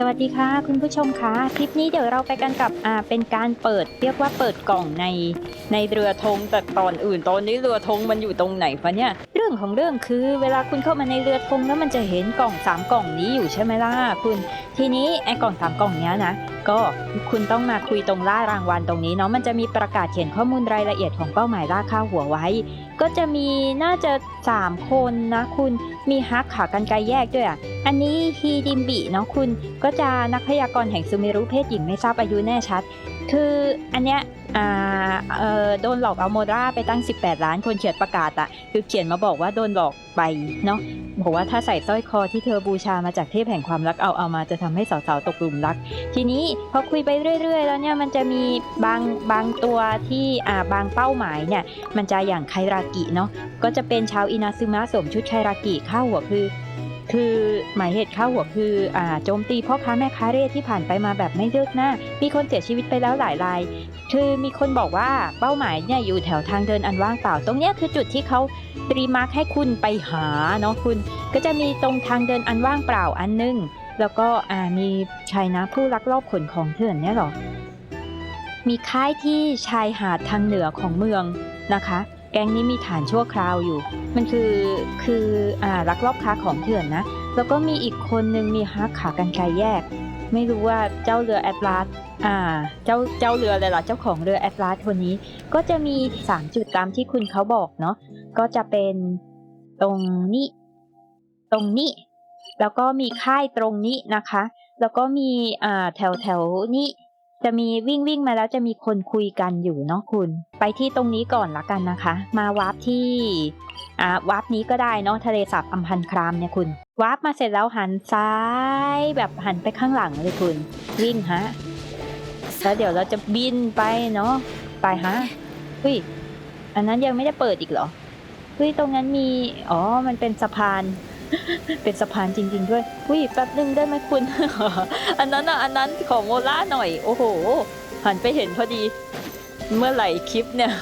สวัสดีค่ะคุณผู้ชมคะคลิปนี้เดี๋ยวเราไปกันกับอ่าเป็นการเปิด เรียกว่าเปิดกล่องในในเรือธงแต่ตอนอื่นตอนนี้เรือธงมันอยู่ตรงไหนคะเนี่ยเรื่องของเรื่องคือเวลาคุณเข้ามาในเรือธงแล้วมันจะเห็นกล่องสามกล่องนี้อยู่ใช่ไหมล่ะคุณ ทีนี้ไอ้กล่องสามกล่องเนี้ยนะ ก็คุณต้องมาคุยตรงล่ารางวัลตรงนี้เนาะมันจะมีประกาศเขียนข้อมูลรายละเอียดของเป้าหมายล่าค่าหัวไว้ ก็จะมีน่าจะสามคนนะคุณมีฮักขากันไกลแยกด้วยอะอันนี้ฮีดิมบิเนาะคุณก็จะนักพยากรณ์แห่งซูเมรุเพศหญิงไม่ทราบอายุแน่ชัด คืออันเนี้ยโดนหลอกเอาโมดราไปตั้ง 18 ล้านคนเขียนประกาศอะคือเขียนมาบอกว่าโดนหลอกไปเนาะบอกว่าถ้าใส่สร้อยคอที่เธอบูชามาจากเทพแห่งความรักเอาเอามาจะทำให้สาวๆตกหลุมรัก ทีนี้พอคุยไปเรื่อย ๆ แล้วเนี่ยมันจะมีบางบางตัวที่อ่าบางเป้าหมายเนี่ยมันจะอย่างไครากิเนาะก็จะเป็นชาวอินาซึมะสวมชุดไครากิข้าหัวคือ คือหมายเหตุข้าหัวคืออ่าโจมตีพ่อค้าแม่ค้าเร่ที่ผ่านไปมาแบบไม่เลิกหน้า มีคนเสียชีวิตไปแล้วหลายราย คือมีคนบอกว่าเป้าหมายเนี่ยอยู่แถวทางเดินอันว่างเปล่า ตรงเนี้ยคือจุดที่เขาตรีมาร์คให้คุณไปหาเนาะคุณ ก็จะมีตรงทางเดินอันว่างเปล่าอันนึง แล้วก็อ่ามีชายนะผู้ลักลอบขนของเถื่อนเนี่ยหรอ มีค่ายที่ชายหาดทางเหนือของเมืองนะคะ ก๊งนี้มีฐานชั่วคราวอยู่ มันคือคืออ่าลักลอบค้าของเถื่อนนะ แล้วก็มีอีกคนนึงมีฮักขากันไกรแยก ไม่รู้ว่าเจ้าเรือแอตลาสอ่าเจ้าเจ้าเรือเลยเหรอเจ้าของเรือแอตลาสคนนี้ ก็จะมีสามจุดตามที่คุณเขาบอกเนาะก็จะเป็นตรงนี้ ตรงนี้ แล้วก็มีค่ายตรงนี้นะคะ แล้วก็มีอ่าแถวแถวนี้ จะมีวิ่งวิ่งมาแล้วจะมีคนคุยกันอยู่เนาะคุณ ไปที่ตรงนี้ก่อนละกันนะคะ มาวาร์ปที่อ่าวาร์ปนี้ก็ได้เนาะทะเลสาบอัมพันครามเนี่ยคุณวาร์ปมาเสร็จแล้วหันซ้ายแบบหันไปข้างหลังเลยคุณ วิ่งฮะแล้วเดี๋ยวเราจะบินไปเนาะไปฮะเฮ้ยอันนั้นยังไม่ได้เปิดอีกเหรอเฮ้ยตรงนั้นมีอ๋อมันเป็นสะพาน เป็นสะพานจริง ๆ ด้วยอุ้ยแป๊บนึงได้ไหมคุณ อันนั้นอะอันนั้นของโมล่าหน่อย โอ้โหหันไปเห็นพอดี เมื่อไหร่คลิปเนี่ย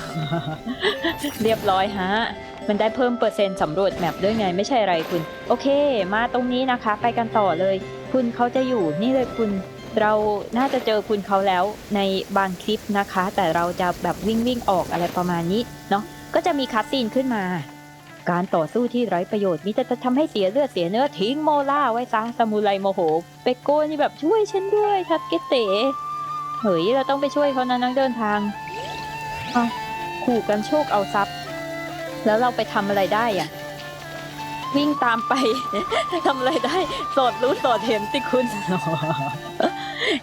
เรียบร้อยฮะมันได้เพิ่มเปอร์เซ็นต์สำรวจแมปด้วยไงไม่ใช่อะไรคุณ โอเค มาตรงนี้นะคะ ไปกันต่อเลย คุณเขาจะอยู่นี่เลยคุณ เราน่าจะเจอคุณเขาแล้วในบางคลิปนะคะ แต่เราจะแบบวิ่งวิ่งออกอะไรประมาณนี้เนาะก็จะมีคัสซีนขึ้นมา การต่อสู้ที่ไร้ประโยชน์มิจะจะทำให้เสียเลือดเสียเนื้อทิ้งโมล่าไว้ซะสมุไรโมโหเปโก้นี่แบบช่วยฉันด้วยทักเกเตเฮ้ยเราต้องไปช่วยเขานะนักเดินทางเอาขู่กันโชคเอาทรัพย์ แล้วเราไปทำอะไรได้อะวิ่งตามไป ทำอะไรได้สดรู้สดเห็นติคุณ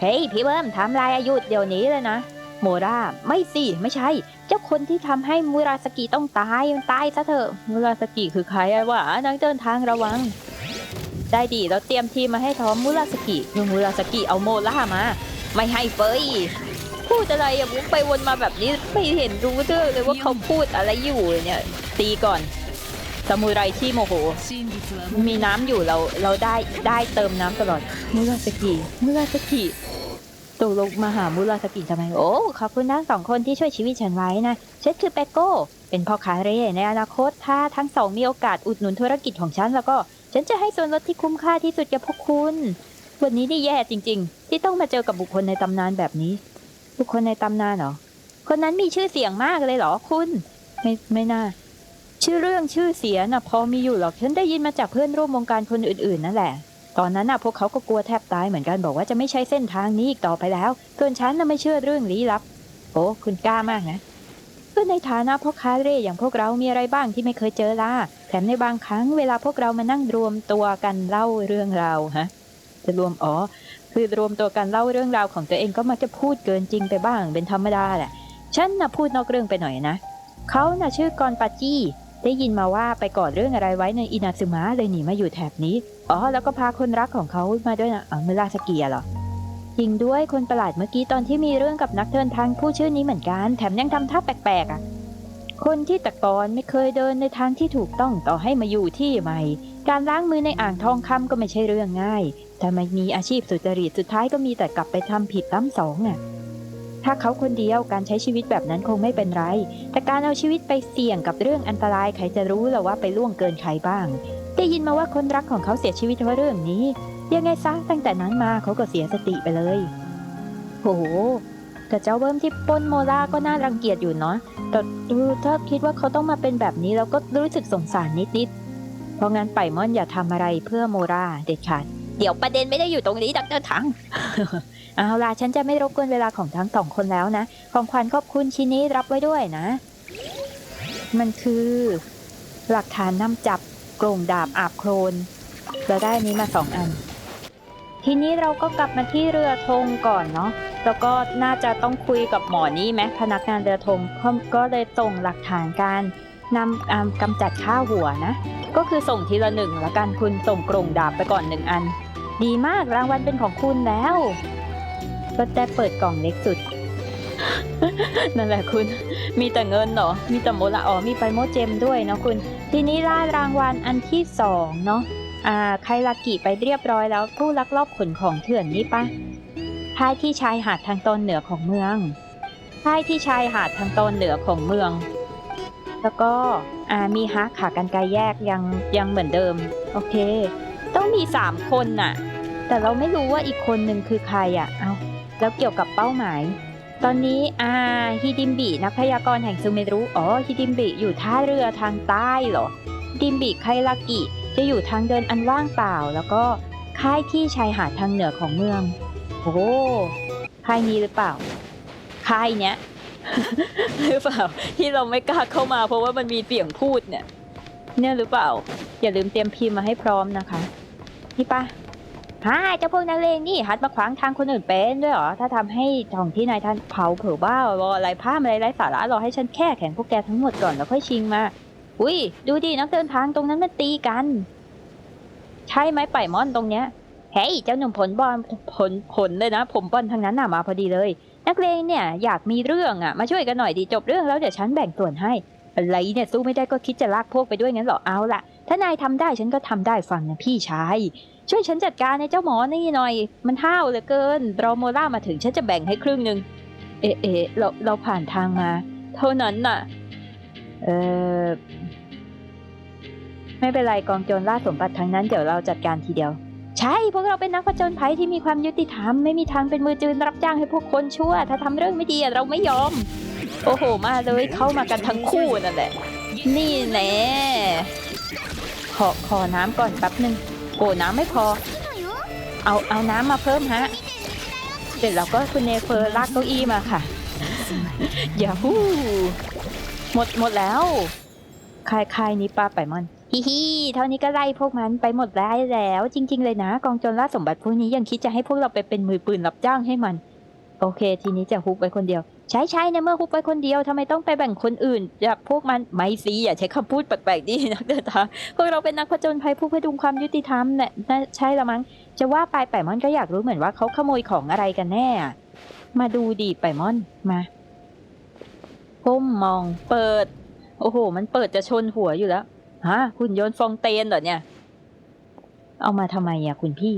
เฮ้ยพี่เบิ้มทำลายอายุเดี๋ยวนี้เลยนะโมราไม่สิไม่ใช่ จ้าคนที่ทำให้มูราสกิต้องตายมันตายซะเถอะมูราสกิคือใครวะนักเดินทางระวัง ได้ดีเราเตรียมทีมาให้ทอมมูราสกิหนูมูราสกิเอาโมล่ามา ไม่ให้เฟยพูดอะไรอย่าวุ้งไปวนมาแบบนี้ไม่เห็นรู้เรื่องเลยว่าเขาพูดอะไรอยู่เนี่ยตีก่อนสมุไรที่โมโห มีน้ำอยู่เราเราได้ได้เติมน้ำตลอดมูราสกิมูราสกิ ตกลงมาหามุราสกิทำไม โอ้ ขอบคุณทั้งสองคนที่ช่วยชีวิตฉันไว้นะฉันคือเปกโก้ เป็นพ่อค้าเร่ในอนาคต ถ้าทั้งสองมีโอกาสอุดหนุนธุรกิจของฉันแล้วก็ ฉันจะให้ส่วนลดที่คุ้มค่าที่สุดแก่พวกคุณ วันนี้นี่แย่จริง ๆ ที่ต้องมาเจอกับบุคคลในตำนานแบบนี้ บุคคลในตำนานเหรอ คนนั้นมีชื่อเสียงมากเลยเหรอคุณ ไม่ไม่น่า ชื่อเรื่องชื่อเสียงนะพอมีอยู่หรอก ฉันได้ยินมาจากเพื่อนร่วมวงการคนอื่น ๆ นั่นแหละ ตอนนั้นน่ะพวกเขาก็กลัวแทบตายเหมือนกันบอกว่าจะไม่ใช่เส้นทางนี้อีกต่อไปแล้ว ส่วนฉันน่ะไม่เชื่อเรื่องลี้ลับ โอ้คุณกล้ามากนะก็ในฐานะพ่อค้าเร่อย่างพวกเรามีอะไรบ้างที่ไม่เคยเจอล่ะแถมในบางครั้งเวลาพวกเรามานั่งรวมตัวกันเล่าเรื่องราวฮะจะรวมอ๋อคือรวมตัวกันเล่าเรื่องราวของตัวเองก็มักจะพูดเกินจริงไปบ้างเป็นธรรมดาแหละฉันน่ะพูดนอกเรื่องไปหน่อยนะเขาน่ะชื่อกอนปาจี้ได้ยินมาว่าไปก่อเรื่องอะไรไว้ในอินาซึมะเลยหนีมาอยู่แถบนี้ อ๋อ แล้วก็พาคนรักของเขามาด้วยนะอ๋อเมลาสเกียเหรอจริงด้วยคนประหลาดเมื่อกี้ตอนที่มีเรื่องกับนักเดินทางผู้ชื่อนี้เหมือนกัน แถมยังทำท่าแปลกๆอะ คนที่แต่ก่อนไม่เคยเดินในทางที่ถูกต้องต่อให้มาอยู่ที่ใหม่ การล้างมือในอ่างทองคำก็ไม่ใช่เรื่องง่ายถ้าไม่มีอาชีพสุจริตสุดท้ายก็มีแต่กลับไปทำผิดซ้ำสองอะถ้าเขาคนเดียวการใช้ชีวิตแบบนั้นคงไม่เป็นไร แต่การเอาชีวิตไปเสี่ยงกับเรื่องอันตรายใครจะรู้หรอว่าไปล่วงเกินใครบ้าง ได้ยินมาว่าคนรักของเขาเสียชีวิตเพราะเรื่องนี้ ยังไงซะตั้งแต่นั้นมาเขาก็เสียสติไปเลยโอ้โหแต่เจ้าเบิ้มที่ปล้นโมล่าก็น่ารังเกียจอยู่เนาะแต่เออถ้าคิดว่าเขาต้องมาเป็นแบบนี้เราก็รู้สึกสงสารนิดๆ เพราะงั้นไปม่อนอย่าทำอะไรเพื่อโมราเด็ดขาด เดี๋ยวประเด็นไม่ได้อยู่ตรงนี้ดักเตอร์ถัง เอาล่ะฉันจะไม่รบกวนเวลาของทั้งสองคนแล้วนะ ของขวัญขอบคุณชิ้นนี้รับไว้ด้วยนะ มันคือ หลักฐานนำจับ กรงดาบอาบโครนเราได้นี้มาสองอัน ทีนี้เราก็กลับมาที่เรือธงก่อนเนาะแล้วก็น่าจะต้องคุยกับหมอนี่ไหมพนักงานเรือธงก็เลยส่งหลักฐานการนำกำจัดค่าหัวนะ ก็คือส่งทีละหนึ่งละกันคุณส่งกรงดาบไปก่อนหนึ่งอัน ดีมากรางวัลเป็นของคุณแล้วก็แต่เปิดกล่องเล็กสุด นั่นแหละคุณ มีแต่เงินเหรอ มีแต่โมละอ๋อมีไปโมเจมด้วยเนาะคุณ ทีนี้ล่ารางวัลอันที่สองเนาะอ่าไคลากิไปเรียบร้อยแล้วผู้ลักลอบขนของเถื่อนนี่ปะท้ายที่ชายหาดทางตอนเหนือของเมืองท้ายที่ชายหาดทางตอนเหนือของเมือง แล้วก็อ่ามีฮักขากันไกลแยกยังยังเหมือนเดิม โอเค ต้องมีสามคนน่ะ แต่เราไม่รู้ว่าอีกคนหนึ่งคือใครอะ เอาแล้วเกี่ยวกับเป้าหมาย ตอนนี้อาฮิดิมบินักพยากรณ์แห่งซูเมรุ อ๋อฮิดิมบิอยู่ท่าเรือทางใต้เหรอดิมบิไคลากิจะอยู่ทางเดินอันว่างเปล่า แล้วก็ค่ายที่ชายหาดทางเหนือของเมือง โอ้ค่ายนี้หรือเปล่า ค่ายเนี้ยหรือเปล่า ที่เราไม่กล้าเข้ามา เพราะว่ามันมีเสียงพูดเนี่ย เนี่ยหรือเปล่า อย่าลืมเตรียมพิมพ์มาให้พร้อมนะคะ นี่ปะ ฮ่าเจ้าพวกนักเลงนี่หัดมาขวางทางคนอื่นเป็นด้วยเหรอ ถ้าทำให้ท้องที่นายท่านเผาเผอบ้ารออะไรผ้าอะไรไร้สาระรอให้ฉันแค่แข่งพวกแกทั้งหมดก่อนแล้วค่อยชิงมา อุ้ยดูดินักเดินทางตรงนั้นมันตีกัน ใช่ไหมไปมอนตรงเนี้ยเฮ้ยเจ้าหนุ่มผลบอลผลผลเลยนะ ผมบอลทางนั้นน่ะมาพอดีเลย นักเลงเนี่ยอยากมีเรื่องอะมาช่วยกันหน่อยดีจบเรื่องแล้วเดี๋ยวฉันแบ่งส่วนให้อะไรเนี่ยสู้ไม่ได้ก็คิดจะลากพวกไปด้วยงั้นเหรอเอาล่ะ ถ้านายทำได้ฉันก็ทำได้ฟังนะพี่ชาย ช่วยฉันจัดการในเจ้าหมอนี่หน่อย มันห้าวเหลือเกิน รอโมล่ามาถึงฉันจะแบ่งให้ครึ่งหนึ่งเอะเอะเราเราผ่านทางมา เท่านั้นน่ะ เออไม่เป็นไรกองโจรล่าสมบัติทางนั้นเดี๋ยวเราจัดการทีเดียว ใช่พวกเราเป็นนักผจญภัยที่มีความยุติธรรมไม่มีทางเป็นมือจืนรับจ้างให้พวกคนชั่ว ถ้าทำเรื่องไม่ดีเราไม่ยอม โอ้โหมาเลยเข้ามากันทั้งคู่นั่นแหละ นี่แน่ขอขอน้ำก่อนแป๊บหนึ่ง อ้น้ำไม่พอ เอาเอาน้ำมาเพิ่มฮะ เสร็จแล้วก็คุณเนเฟอร์ลากเก้าอี้มาค่ะอย่าฮู้หมดหมดแล้วคายคายนี้ปลาไปมอนฮิฮิเท่านี้ก็ไล่พวกมันไปหมดได้แล้ว จริง ๆ เลยนะ กองโจรล่าสมบัติพวกนี้ยังคิดจะให้พวกเราไปเป็นมือปืนรับจ้างให้มัน โอเค ทีนี้จะฮุบไปคนเดียวใช่ใช่นะเมื่อฮุบไปคนเดียวทำไมต้องไปแบ่งคนอื่นจากพวกมันไม่สิอย่าใช้คำพูดแปลกๆดินักเดินทางพวกเราเป็นนักผจญภัยผู้พดุงความยุติธรรมเนี่ยน่าใช่ละมั้งจะว่าไปไปมอนก็อยากรู้เหมือนว่าเขาขโมยของอะไรกันแน่อะมาดูดิไปมอนมาก้มมองเปิด โอ้โห มันเปิดจะชนหัวอยู่แล้วฮะคุณโยนต์ฟองเตนเหรอเนี่ย เอามาทำไมอะคุณพี่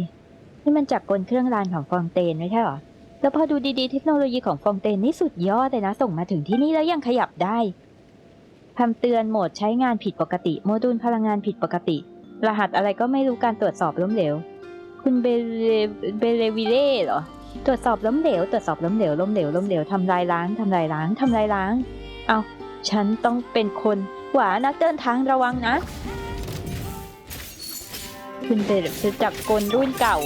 นี่มันจากกลเครื่องรานของฟองเตนไม่ใช่เหรอ แล้วพอดูดีๆเทคโนโลยีของฟองเตนนี่สุดยอดเลยนะ ส่งมาถึงที่นี่แล้วยังขยับได้คำเตือนโหมดใช้งานผิดปกติ โมดูลพลังงานผิดปกติ รหัสอะไรก็ไม่รู้การตรวจสอบล้มเหลว คุณเบเลเบเลวิเล่เหรอ ตรวจสอบล้มเหลว ตรวจสอบล้มเหลวล้มเหลวล้มเหลวทำลายล้างทำลายล้างทำลายล้าง เอาฉันต้องเป็นคน หวานักเดินทางระวังนะ คุณเบลคือจากกลรุ่นเก่า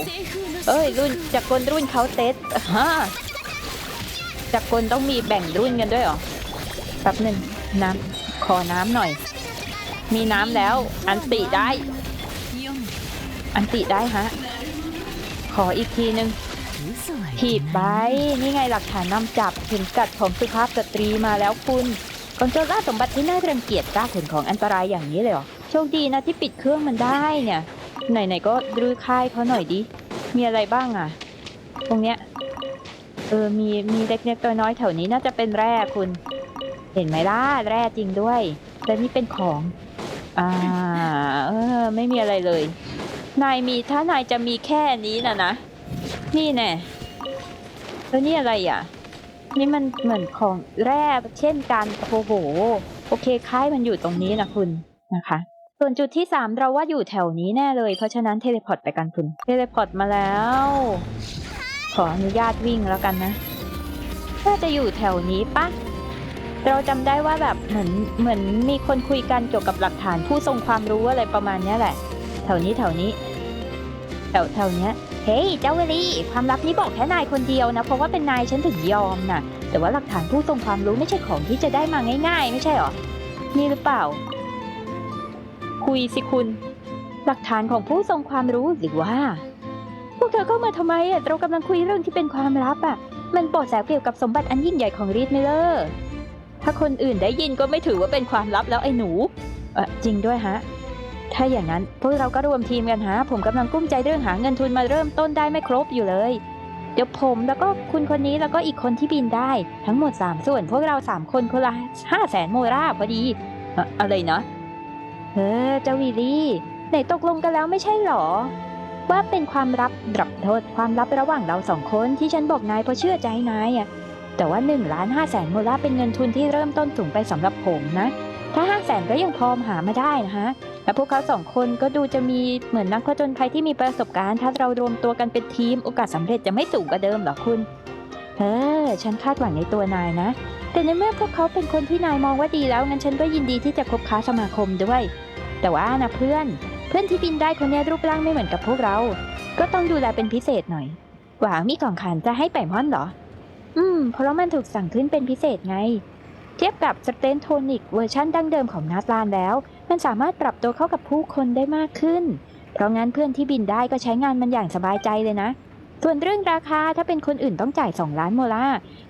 เอ้ย รุ่นจากกลรุ่นเขาเตสฮะจากกลต้องมีแบ่งรุ่นกันด้วยเหรอแป๊บหนึ่งน้ำขอน้ำหน่อย มีน้ำแล้ว อันติได้ อันติได้ฮะ ขออีกทีนึงถีบไปนี่ไงหลักฐานนำจับเข็มกัดของสุภาพสตรีมาแล้วคุณกองโจรล่าสมบัติที่น่ารังเกียจกล้าขนของอันตรายอย่างนี้เลยเหรอ โชคดีนะที่ปิดเครื่องมันได้เนี่ย ไหนๆก็รื้อค่ายเขาหน่อยดิ มีอะไรบ้างอะ ตรงเนี้ย เออ มี มีเล็กๆตัวน้อยแถวนี้น่าจะเป็นแร่คุณ เห็นไหมล่ะ แร่จริงด้วย แต่นี่เป็นของ อ่า เออ ไม่มีอะไรเลย นายมี ถ้านายจะมีแค่นี้นะนะ นี่แน่แล้วนี่อะไรอะ นี่มันเหมือนของแร่เช่นกัน โอ้โห โอเค ค่ายมันอยู่ตรงนี้นะคุณ นะคะ ส่วนจุดที่สามเราว่าอยู่แถวนี้แน่เลย เพราะฉะนั้นเทเลพอร์ตไปกันคุณ เทเลพอร์ตมาแล้ว ขออนุญาตวิ่งแล้วกันนะน่าจะอยู่แถวนี้ปะเราจำได้ว่าแบบเหมือนเหมือนมีคนคุยกันเกี่ยวกับหลักฐานผู้ทรงความรู้อะไรประมาณนี้แหละ แถวนี้แถวนี้แถวแถวเนี้ยเฮ้ยเจ้าเวลี่ความลับนี้บอกแค่นายคนเดียวนะ เพราะว่าเป็นนายฉันถึงยอมน่ะแต่ว่าหลักฐานผู้ทรงความรู้ไม่ใช่ของที่จะได้มาง่าย ๆ ไม่ใช่หรอนี่หรือเปล่า คุยสิคุณ หลักฐานของผู้ทรงความรู้หรือว่า พวกเธอเข้ามาทำไมอะเรากำลังคุยเรื่องที่เป็นความลับอะ มันเบาะแสเกี่ยวกับสมบัติอันยิ่งใหญ่ของรีดไมิลเลอร์ ถ้าคนอื่นได้ยินก็ไม่ถือว่าเป็นความลับแล้วไอ้หนูเออจริงด้วยฮะ ถ้าอย่างนั้นพวกเราก็รวมทีมกันฮะ ผมกำลังกุ้มใจเรื่องหาเงินทุนมาเริ่มต้นได้ไม่ครบอยู่เลย เดี๋ยวผมแล้วก็คุณคนนี้แล้วก็อีกคนที่บินได้ ทั้งหมด 3 ส่วน พวกเรา 3 คนคนละห้าแสนโมราพอดีเอ่ออะไรนะ เออเจ้าวิลี่ไหนตกลงกันแล้วไม่ใช่หรอ ว่าเป็นความลับรับโทษความลับระหว่างเราสองคนที่ฉันบอกนายเพราะเชื่อใจนายอะแต่ว่า1ล้าน5แสนโมลาเป็นเงินทุนที่เริ่มต้นสูงไปสำหรับผมนะ ถ้า5แสนก็ยังพอหามาได้นะฮะและพวกเขาสองคนก็ดูจะมีเหมือนนักผจญภัยที่มีประสบการณ์ ถ้าเรารวมตัวกันเป็นทีมโอกาสสำเร็จจะไม่สูงกว่าเดิมหรอคุณเออฉันคาดหวังในตัวนายนะ แต่ในเมื่อพวกเขาเป็นคนที่นายมองว่าดีแล้วงั้นฉันก็ยินดีที่จะคบค้าสมาคมด้วย แต่ว่านะเพื่อน เพื่อนที่บินได้คนนี้รูปร่างไม่เหมือนกับพวกเรา ก็ต้องดูแลเป็นพิเศษหน่อย หวังมีของขวัญจะให้ไปม่อนเหรอ อืม เพราะมันถูกสั่งขึ้นเป็นพิเศษไง เทียบกับสเตนโทนิกเวอร์ชันดั้งเดิมของนาตลานแล้ว มันสามารถปรับตัวเข้ากับผู้คนได้มากขึ้น เพราะงั้นเพื่อนที่บินได้ก็ใช้งานมันอย่างสบายใจเลยนะ ส่วนเรื่องราคาถ้าเป็นคนอื่นต้องจ่าย 2 ล้านโมล่า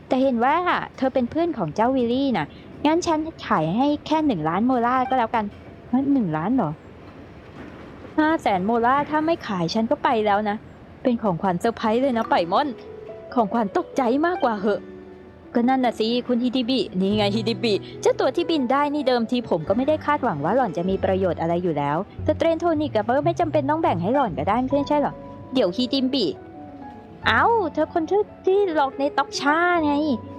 แต่เห็นว่าเธอเป็นเพื่อนของเจ้าวิลลี่นะงั้นฉันขายให้แค่ 1 ล้านโมล่าก็แล้วกัน มันหนึ่งล้านเหรอห้าแสนโมล่าถ้าไม่ขายฉันก็ไปแล้วนะ เป็นของขวัญเซอร์ไพรส์เลยนะไปม่อน ของขวัญตกใจมากกว่าเหอะก็นั่นน่ะสิ คุณฮิดิบิ นี่ไงฮิดิบิ เจ้าตัวที่บินได้นี่เดิมทีผมก็ไม่ได้คาดหวังว่าหล่อนจะมีประโยชน์อะไรอยู่แล้ว แต่เทรนโทนิกกับเบอร์ไม่จำเป็นต้องแบ่งให้หล่อนก็ได้ไม่ใช่หรอ เดี๋ยวฮิดิบิ เอ้า เธอคนที่ที่หลอกในต็อกชาไง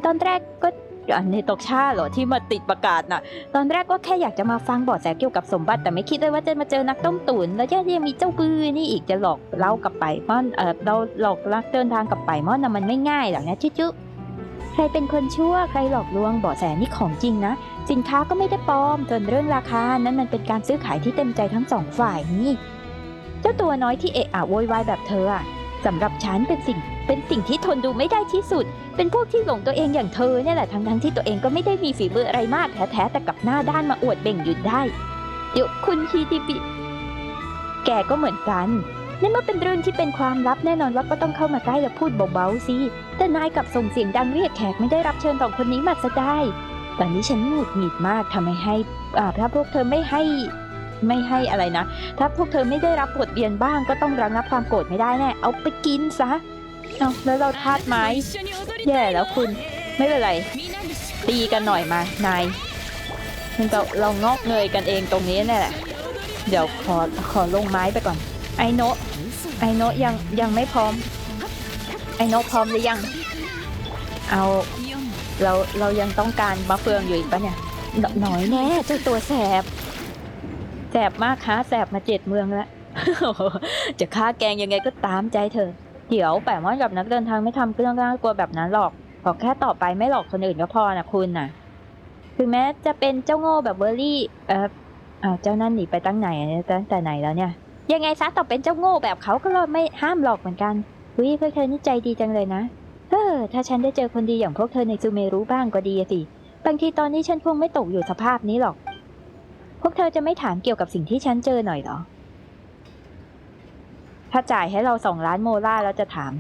ตอนแรกก็ อันในตอกชาเหรอที่มาติดประกาศน่ะ ตอนแรกก็แค่อยากจะมาฟังเบาะแสเกี่ยวกับสมบัติแต่ไม่คิดเลยว่าจะมาเจอนักต้มตุ๋นแล้วยังยังมีเจ้าปือนี่อีกจะหลอกเล่ากลับไปม่อนเออเราหลอกลักเดินทางกลับไปม่อนนะมันไม่ง่ายหรอกนะจุ๊ใครเป็นคนชั่วใครหลอกลวงเบาะแสนี่ของจริงนะ สินค้าก็ไม่ได้ปลอมส่วนเรื่องราคานั้นมันเป็นการซื้อขายที่เต็มใจทั้งสองฝ่ายนี่ เจ้าตัวน้อยที่เอะอะโวยวายแบบเธออะสำหรับฉันเป็นสิ่ง เป็นสิ่งที่ทนดูไม่ได้ที่สุด เป็นพวกที่หลงตัวเองอย่างเธอเนี่ยแหละทั้งทั้งที่ตัวเองก็ไม่ได้มีฝีมืออะไรมากแท้ๆแต่กับหน้าด้านมาอวดเบ่งหยุดได้เดี๋ยวคุณฮีดิบิแกก็เหมือนกันในเมื่อเป็นเรื่องที่เป็นความลับแน่นอนว่าก็ต้องเข้ามาใกล้และพูดเบาๆสิแต่นายกลับส่งเสียงดังเรียกแขกไม่ได้รับเชิญสองคนนี้มาซะได้ตอนนี้ฉันหงุดหงิดมากทำไมให้อ่าถ้าพวกเธอไม่ให้ไม่ให้อะไรนะ ถ้าพวกเธอไม่ได้รับบทเรียนบ้างก็ต้องระงับความโกรธไม่ได้แน่เอาไปกินซะ เอาแล้วเราทาดไม้ แย่แล้วคุณ ไม่เป็นไร ตีกันหน่อยมานายมันเราเรางอกเงยกันเองตรงนี้เนี่ยแหละ เดี๋ยวขอขอลงไม้ไปก่อน ไอโนะไอโนะยังยังไม่พร้อม ไอโนะพร้อมหรือยัง เอาเราเรายังต้องการมะเฟืองอยู่อีกปะเนี่ยหนหน่อยแน่เจ้าตัวแสบ แสบมากคะแสบมาเจ็ดเมืองแล้วจะฆ่าแกงยังไงก็ตามใจเธอ เดี๋ยวแปะมอนกับนักเดินทางไม่ทำเรื่องน่ากลัวแบบนั้นหรอก ขอแค่ต่อไปไม่หลอกคนอื่นก็พอนะคุณน่ะ ถึงแม้จะเป็นเจ้าโง่แบบเบอร์รี่ เอออ้าเจ้านั่นหนีไปตั้งไหนตั้งแต่ไหนแล้วเนี่ย ยังไงซะต่อเป็นเจ้าโง่แบบเขาก็ไม่ห้ามหลอกเหมือนกันวิพวกเธอนี่ใจดีจังเลยนะ เออ ถ้าฉันได้เจอคนดีอย่างพวกเธอในซูเมรุบ้างก็ดีสิ บางทีตอนนี้ฉันคงไม่ตกอยู่สภาพนี้หรอก พวกเธอจะไม่ถามเกี่ยวกับสิ่งที่ฉันเจอหน่อยหรอ ถ้าจ่ายให้เราสองล้านโมล่าแล้วจะถาม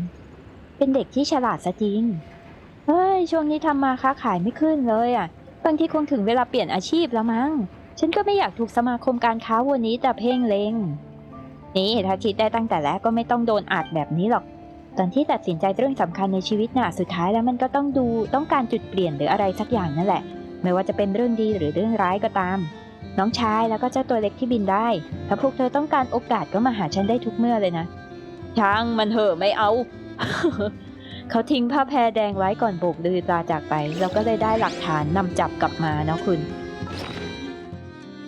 เป็นเด็กที่ฉลาดซะจริง เฮ้ย ช่วงนี้ทำมาค้าขายไม่ขึ้นเลยอะ บางทีคงถึงเวลาเปลี่ยนอาชีพแล้วมั้ง ฉันก็ไม่อยากถูกสมาคมการค้าวันนี้แต่เพ่งเลง นี่ถ้าคิดได้ตั้งแต่แรกก็ไม่ต้องโดนอัดแบบนี้หรอก ตอนที่ตัดสินใจเรื่องสำคัญในชีวิตน่ะ สุดท้ายแล้วมันก็ต้องดูต้องการจุดเปลี่ยนหรืออะไรสักอย่างนั่นแหละ ไม่ว่าจะเป็นเรื่องดีหรือเรื่องร้ายก็ตาม น้องชายแล้วก็เจ้าตัวเล็กที่บินได้ ถ้าพวกเธอต้องการโอกาสก็มาหาฉันได้ทุกเมื่อเลยนะ ช่างมันเหอะไม่เอา เขาทิ้งผ้าแพรแดงไว้ก่อนโบกลือตาจากไปแล้วก็เลยได้หลักฐานนำจับกลับมาเนาะคุณ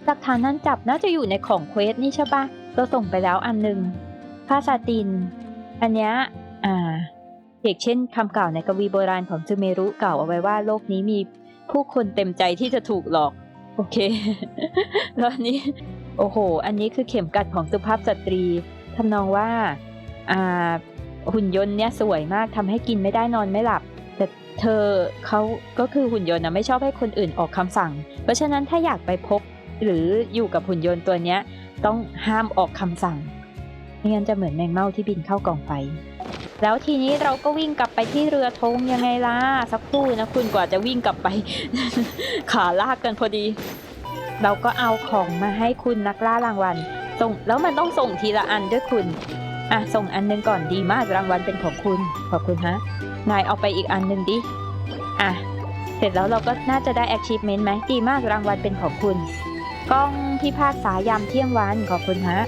หลักฐานนั้นจับน่าจะอยู่ในของเควสนี่ใช่ปะเราส่งไปแล้วอันหนึ่งผ้าซาติน อันเนี้ยอ่าอย่างเช่นคำกล่าวในกวีโบราณของซูเมรุกล่าวเอาไว้ว่าโลกนี้มีผู้คนเต็มใจที่จะถูกหลอก โอเค แล้วอันนี้ โอ้โห อันนี้คือเข็มกัดของสุภาพสตรีทำนองว่าอ่าหุ่นยนต์เนี่ยสวยมากทำให้กินไม่ได้นอนไม่หลับ แต่เธอเขาก็คือหุ่นยนต์นะไม่ชอบให้คนอื่นออกคำสั่ง เพราะฉะนั้นถ้าอยากไปพบหรืออยู่กับหุ่นยนต์ตัวเนี้ย ต้องห้ามออกคำสั่งไม่งั้นจะเหมือนแมงเม่าที่บินเข้ากล่องไฟ แล้วทีนี้เราก็วิ่งกลับไปที่เรือธงยังไงล่ะ สักครู่นะคุณกว่าจะวิ่งกลับไป ขาลากกันพอดี เราก็เอาของมาให้คุณนักล่ารางวัล ส่งแล้วมันต้องส่งทีละอันด้วยคุณอะส่งอันหนึงก่อนดีมากรางวัลเป็นของคุณขอบคุณฮะนายเอาไปอีกอันหนึ่งดิอะเสร็จแล้วเราก็น่าจะได้ achievement ไหมดีมากรางวัลเป็นของคุณกล้องพิพากษายามเที่ยงวันขอบคุณฮะ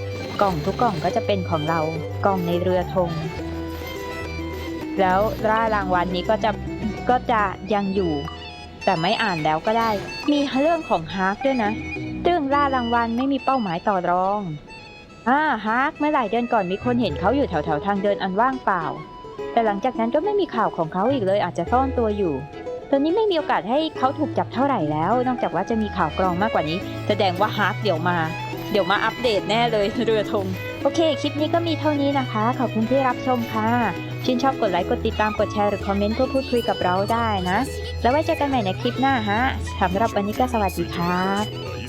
กล่องทุกกล่องก็จะเป็นของเรากล่องในเรือธง แล้วร่ารางวัลนี้ก็จะก็จะยังอยู่ แต่ไม่อ่านแล้วก็ได้ มีเรื่องของฮาร์กด้วยนะเรื่องล่ารางวัลไม่มีเป้าหมายต่อรองอ่าฮาร์กเมื่อหลายเดือนก่อนมีคนเห็นเขาอยู่แถวแถวๆทางเดินอันว่างเปล่า แต่หลังจากนั้นก็ไม่มีข่าวของเขาอีกเลยอาจจะซ่อนตัวอยู่ตอนนี้ไม่มีโอกาสให้เขาถูกจับเท่าไหร่แล้ว นอกจากว่าจะมีข่าวกรองมากกว่านี้ แสดงว่าฮาร์กเดี๋ยวมา เดี๋ยวมาอัปเดตแน่เลยเรือธงโอเค คลิปนี้ก็มีเท่านี้นะคะ ขอบคุณที่รับชมค่ะ ชื่นชอบกดไลค์ กดติดตาม กดแชร์ หรือคอมเมนต์เพื่อพูดคุยกับเราได้นะ แล้วไว้เจอกันใหม่ในคลิปหน้าฮะสำหรับวันนี้ก็สวัสดีครับ